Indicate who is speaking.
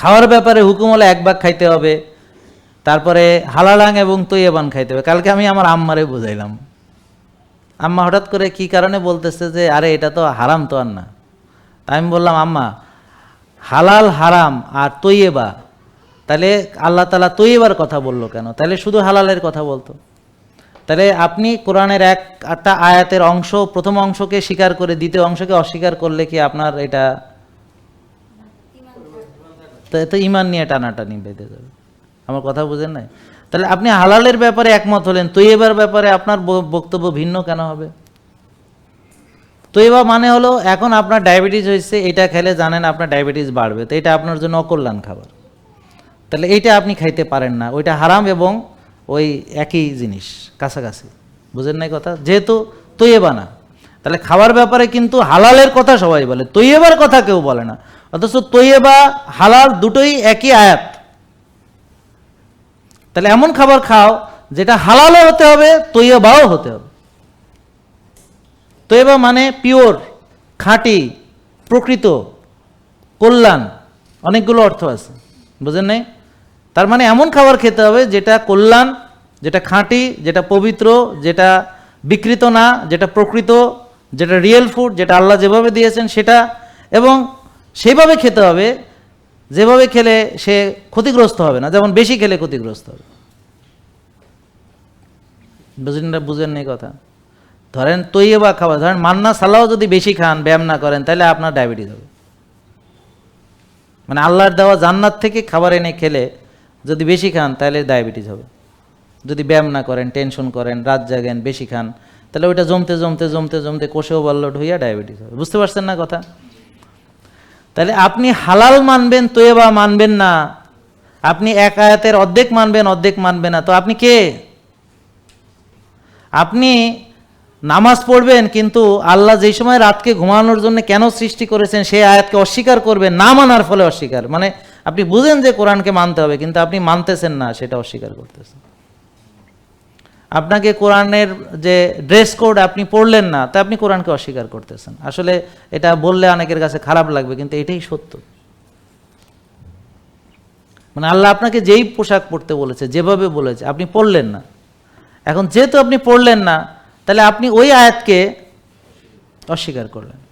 Speaker 1: খাওয়ার ব্যাপারে হুকুম হলে এক ভাগ খাইতে হবে, তারপরে হালালাং এবং তৈয়াবান খাইতে হবে। কালকে আমি আমার আম্মারে বুঝাইলাম। আম্মা হঠাৎ করে কি কারণে বলতেছে যে, আরে, এটা তো হারাম তো আর না। তাই আমি বললাম, আম্মা, হালাল হারাম আর তৈয়েবা, তাহলে আল্লাহ তালা তৈয়েবার কথা বলল কেন? তাহলে শুধু হালালের কথা বলতো? তাহলে আপনি কোরআনের এক একটা আয়াতের অংশ, প্রথম অংশকে স্বীকার করে, দ্বিতীয় অংশকে অস্বীকার করলে কি আপনার এটা তো ইমান নিয়ে টানাটানি বেঁধে যাবে আমার কথা বুঝেন নাই? তাহলে আপনি হালালের ব্যাপারে একমত হলেন, তৈয়বার ব্যাপারে আপনার বক্তব্য ভিন্ন কেন হবে? তৈবা মানে হলো, এখন আপনার ডায়াবেটিস হয়েছে, এটা খেলে জানেন আপনার ডায়াবেটিস বাড়বে, তো এটা আপনার জন্য অকল্যাণ খাবার। তাহলে এইটা আপনি খাইতে পারেন না, ওইটা হারাম এবং ওই একই জিনিস, কাছাকাছি। বুঝেন নাই কথা? যেহেতু তৈবা না। তাহলে খাওয়ার ব্যাপারে কিন্তু হালালের কথা সবাই বলে, তৈয়বার কথা কেউ বলে না। অথচ তৈয়বা, হালাল দুটোই একই আয়াত। তাহলে এমন খাবার খাও যেটা হালালও হতে হবে, তৈয়বাও হতে হবে। তৈবা মানে পিওর, খাঁটি, প্রকৃত, কল্যাণ, অনেকগুলো অর্থ আছে, বুঝেন নাই? তার মানে এমন খাবার খেতে হবে যেটা কল্যাণ, যেটা খাঁটি, যেটা পবিত্র, যেটা বিকৃত না, যেটা প্রকৃত যেটা রিয়েল ফুড যেটা আল্লাহ যেভাবে দিয়েছেন সেটা, এবং সেভাবে খেতে হবে, যেভাবে খেলে সে ক্ষতিগ্রস্ত হবে না, যেমন বেশি খেলে ক্ষতিগ্রস্ত হবে। বুঝেন না, বুঝেন নেই কথা? ধরেন তৈবা খাবার, ধরেন মান্না সালাও যদি বেশি খান, ব্যায়াম না করেন, তাহলে আপনার ডায়াবেটিস হবে। মানে আল্লাহর দেওয়া জান্নাত থেকে খাবার এনে খেলে যদি বেশি খান, তাহলে ডায়াবেটিস হবে। যদি ব্যায়াম না করেন টেনশন করেন, রাত জাগেন, বেশি খান তাহলে ওইটা জমতে জমতে জমতে জমতে কোষে ওভারলোড হইয়া ডায়াবেটিস হবে বুঝতে পারছেন না কথা? তাহলে আপনি হালাল মানবেন তৈবা মানবেন না। আপনি এক আয়াতের অর্ধেক মানবেন অর্ধেক মানবেন না। তো আপনি কে? আপনি নামাজ পড়বেন, কিন্তু আল্লাহ যেই সময় রাতকে ঘুমানোর জন্য কেন সৃষ্টি করেছেন, সেই আয়াতকে অস্বীকার করবেন, না মানার ফলে অস্বীকার। মানে আপনি বুঝেন যে কোরআনকে মানতে হবে, কিন্তু আপনি মানতেছেন না, সেটা অস্বীকার করতেছেন। আপনাকে কোরআনের যে ড্রেস কোড আপনি পড়লেন না, তা আপনি কোরআনকে অস্বীকার করতেছেন। আসলে এটা বললে অনেকের কাছে খারাপ লাগবে, কিন্তু এটাই সত্য। মানে আল্লাহ আপনাকে যেই পোশাক পরতে বলেছে, যেভাবে বলেছে, আপনি পড়লেন না। এখন যেহেতু আপনি পড়লেন না, তাহলে আপনি ওই আয়াতকে অস্বীকার করলেন।